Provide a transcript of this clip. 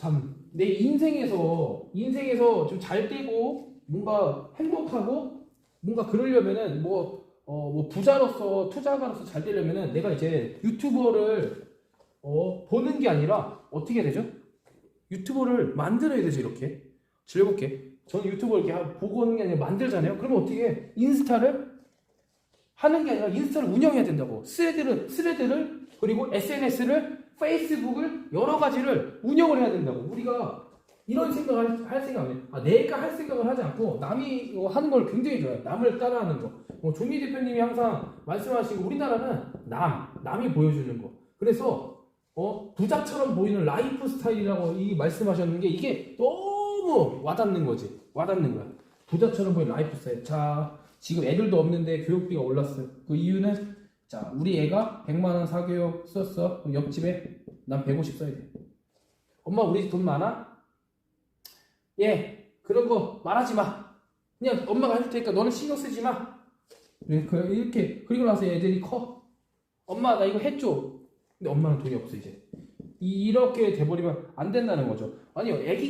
참 내 인생에서 인생에서 좀 잘 되고 뭔가 행복하고 뭔가 그러려면은 뭐 어, 뭐 부자로서 투자가로서 잘 되려면은 내가 이제 유튜버를 어, 보는 게 아니라 어떻게 되죠? 유튜버를 만들어야 되죠 이렇게 즐겁게 저는 유튜버 이렇게 하- 보고 하는 게 아니라 만들잖아요 그러면 어떻게 해? 인스타를 하는 게 아니라 인스타를 운영해야 된다고 스레드를 스레드를 그리고 SNS를 페이스북을 여러 가지를 운영을 해야 된다고 우리가 이런 생각을 할, 할 생각 안 해. 아, 내가 할 생각을 하지 않고 남이 하는 걸 굉장히 좋아해요. 남을 따라하는 거. 뭐 조미 대표님이 항상 말씀하시고 우리나라는 남, 남이 보여주는 거. 그래서 어, 부자처럼 보이는 라이프 스타일이라고 이 말씀하셨는 게 이게 너무 와닿는 거지. 와닿는 거야. 부자처럼 보이는 라이프 스타일. 자, 지금 애들도 없는데 교육비가 올랐어요. 그 이유는 자, 우리 애가 100만 원 사교육 썼어. 그럼 옆집에 난 150 써야 돼. 엄마 우리 돈 많아? 예, 그런 거 말하지 마. 그냥 엄마가 해줄 테니까 너는 신경 쓰지 마. 이렇게 그리고 나서 애들이 커. 엄마 나 이거 해줘. 근데 엄마는 돈이 없어 이제. 이- 이렇게 돼버리면 안 된다는 거죠. 아니요, 애기